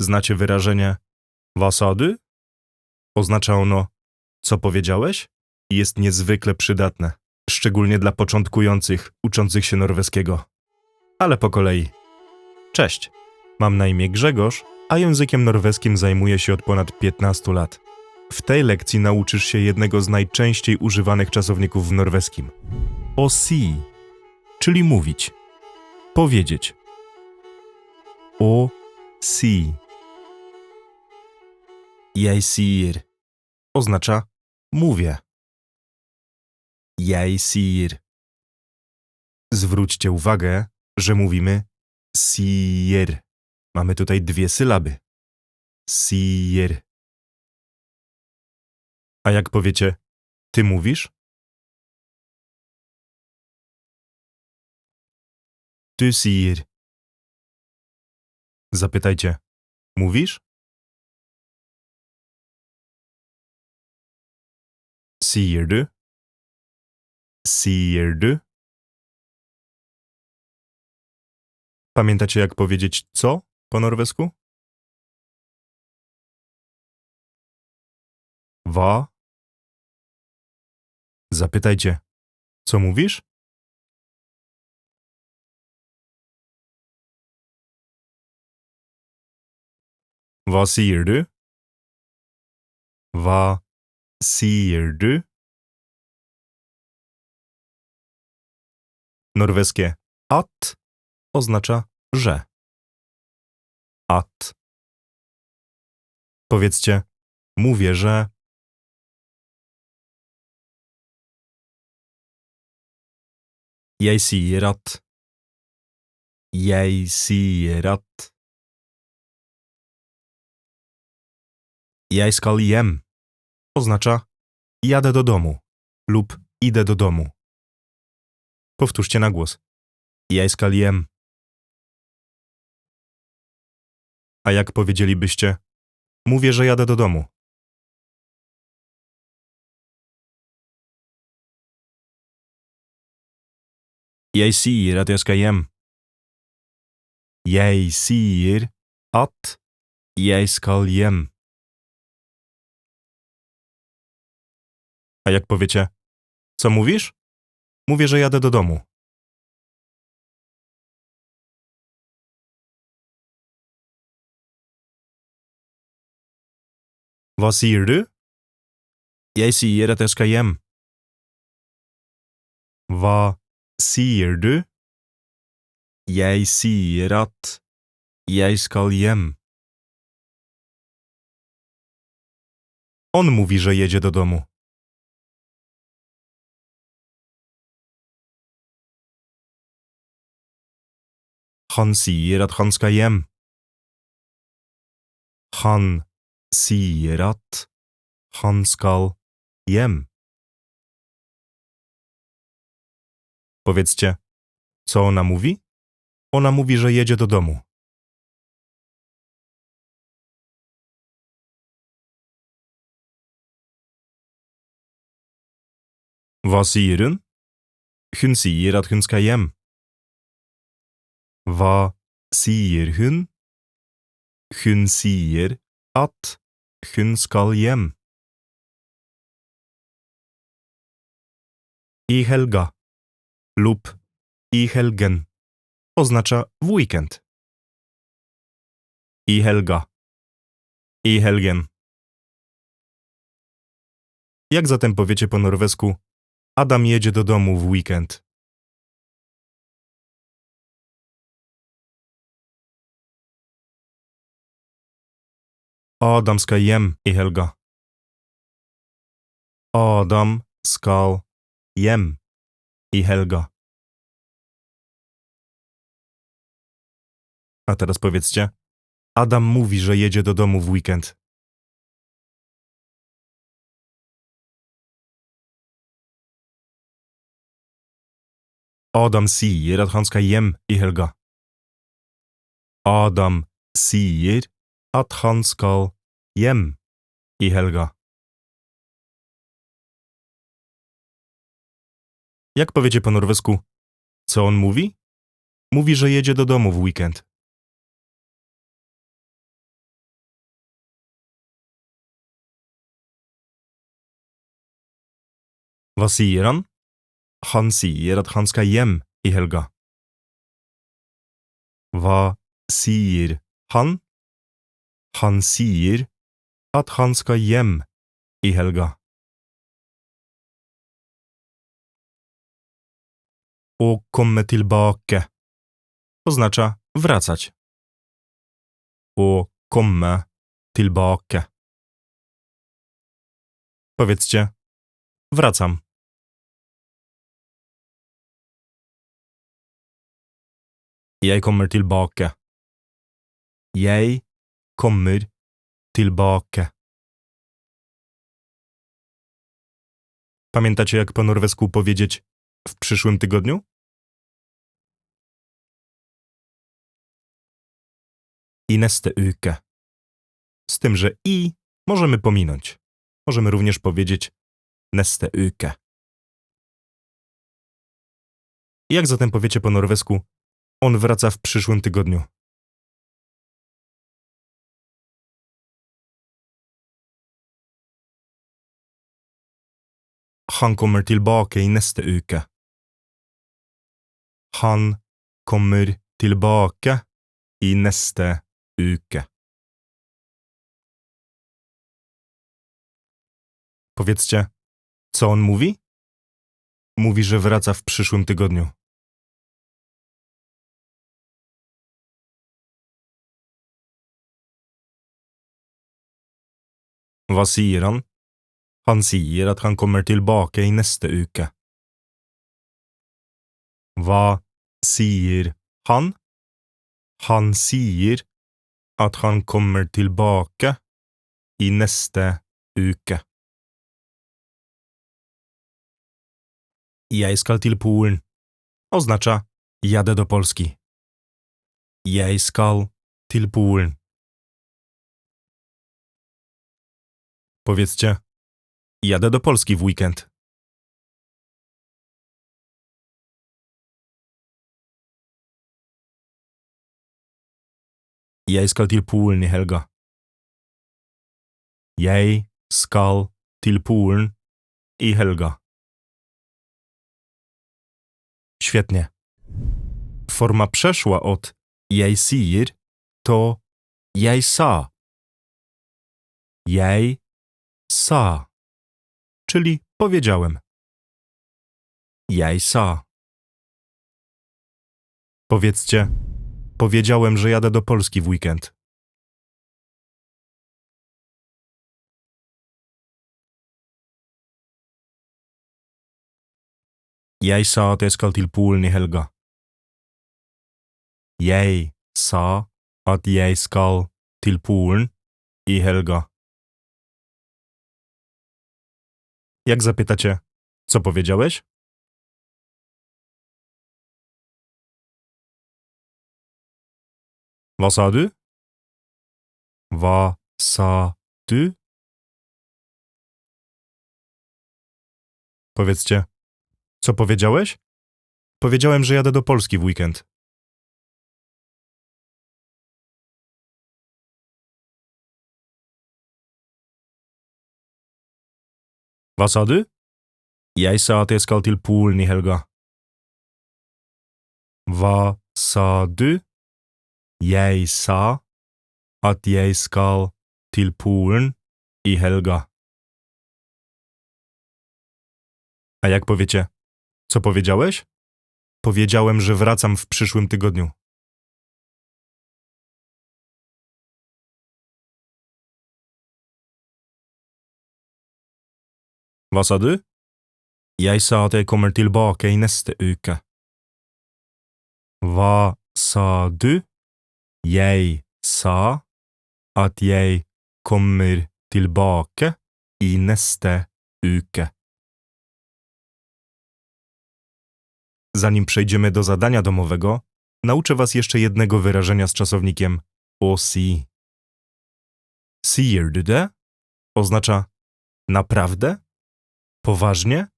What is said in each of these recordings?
Znacie wyrażenie wasady? Oznacza ono co powiedziałeś? I jest niezwykle przydatne, szczególnie dla początkujących uczących się norweskiego. Ale po kolei. Cześć, mam na imię Grzegorz, a językiem norweskim zajmuję się od ponad 15 lat. W tej lekcji nauczysz się jednego z najczęściej używanych czasowników w norweskim. O si, czyli mówić, powiedzieć. O si. Sier oznacza mówię. Sier. Zwróćcie uwagę, że mówimy sier. Mamy tutaj dwie sylaby. Sier. A jak powiecie, ty mówisz? Ty sier. Zapytajcie, mówisz? Sier du? Sier du? Pamiętacie, jak powiedzieć co po norwesku? Wa? Zapytajcie, co mówisz? Hva sier du? Hva sier du? Norweskie at oznacza że. At. Powiedzcie, mówię, że. Jeg sier at. Jeg sier at. Jeg skal hjem oznacza jadę do domu lub idę do domu. Powtórzcie na głos. Jeg skal hjem. A jak powiedzielibyście, mówię, że jadę do domu. Jeg sier at jeg skal hjem. Sier at. A jak powiecie, co mówisz? Mówię, że jadę do domu. Hva sier du? Jeg sier at jeg skal hjem. Hva sier du? Jeg sier at jeg skal hjem. On mówi, że jedzie do domu. Han sier at han skal hjem. Han sier at han skal hjem. Powiedzcie, co ona mówi? Ona mówi, że jedzie do domu. Hva sier hun? Hun sier at hun skal hjem. Hva sier hun? Hun sier at hun skal hjem. I helga lub i helgen oznacza w weekend. I helga. I helgen. Jak zatem powiecie po norwesku Adam jedzie do domu w weekend? Adam skal hjem i helga. Adam skal hjem i helga. A teraz powiedzcie, Adam mówi, że jedzie do domu w weekend. Adam sier at han skal hjem i helga. Adam sier at han skal Jem i Helga. Jak powiecie po norwesku, co on mówi? Mówi, że jedzie do domu w weekend. Hva sier han? Han sier at han skal hjem i helga. Hva sier han? Han sier at han skal hjem i helga. Å komme tilbake oznacza wracać. Å komme tilbake. Powiedzcie, wracam. Jeg kommer tilbake. Jeg kommer tilbake. Pamiętacie, jak po norwesku powiedzieć w przyszłym tygodniu? I neste uke. Z tym, że i możemy pominąć. Możemy również powiedzieć neste uke. Jak zatem powiecie po norwesku on wraca w przyszłym tygodniu? Han kommer tilbake i neste uke. Han kommer tilbake i neste uke. Powiedzcie, co on mówi? Mówi, że wraca w przyszłym tygodniu. Hva sier? Han sier at han kommer tilbake i neste uke. Hva sier han? Han sier at han kommer tilbake i neste uke. Jeg skal til Polen oznacza jadę do Polski. Jeg skal til Polen. Powiedzcie, jadę do Polski w weekend. Jeg skal til Polen i helga. Jeg skal til Polen i helga. Świetnie. Forma przeszła od jeg sier to jeg sa. Jeg sa, czyli powiedziałem. Jeg sa. Powiedzcie, powiedziałem, że jadę do Polski w weekend. Jeg sa at jeg skal til Polen i helga. Jeg sa at jeg skal til Polen i helga. Jak zapytacie, co powiedziałeś? Hva sa du? Powiedzcie, co powiedziałeś? Powiedziałem, że jadę do Polski w weekend. Hva sa du? Jeg sa at jeg skal til Polen i helga. Hva sa du? Jeg sa at jeg skal til Polen i helga. A jak powiecie, co powiedziałeś? Powiedziałem, że wracam w przyszłym tygodniu. Hva sa du? Jeg sa at jeg kommer tilbake i neste uke. Hva sa du? Jeg sa at jeg kommer tilbake i neste uke. Zanim przejdziemy do zadania domowego, nauczę Was jeszcze jednego wyrażenia z czasownikiem OC. Sier du det oznacza naprawdę, poważnie,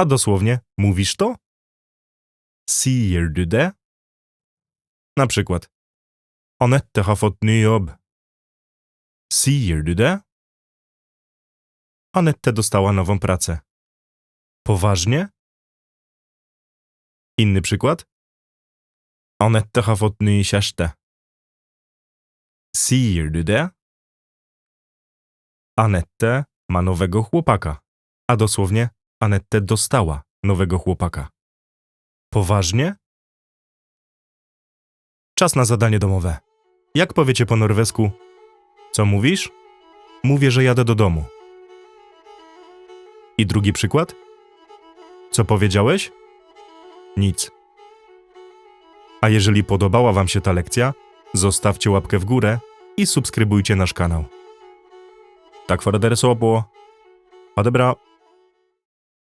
a dosłownie mówisz to? Sier du? Na przykład Anette har fått ny jobb. Sier du? Anette dostała nową pracę. Poważnie? Inny przykład? Anette har fått ny kjæreste. Sier du? Anette ma nowego chłopaka, a dosłownie Anette dostała nowego chłopaka. Poważnie? Czas na zadanie domowe. Jak powiecie po norwesku? Co mówisz? Mówię, że jadę do domu. I drugi przykład? Co powiedziałeś? Nic. A jeżeli podobała Wam się ta lekcja, zostawcie łapkę w górę i subskrybujcie nasz kanał. Tak for dere så på.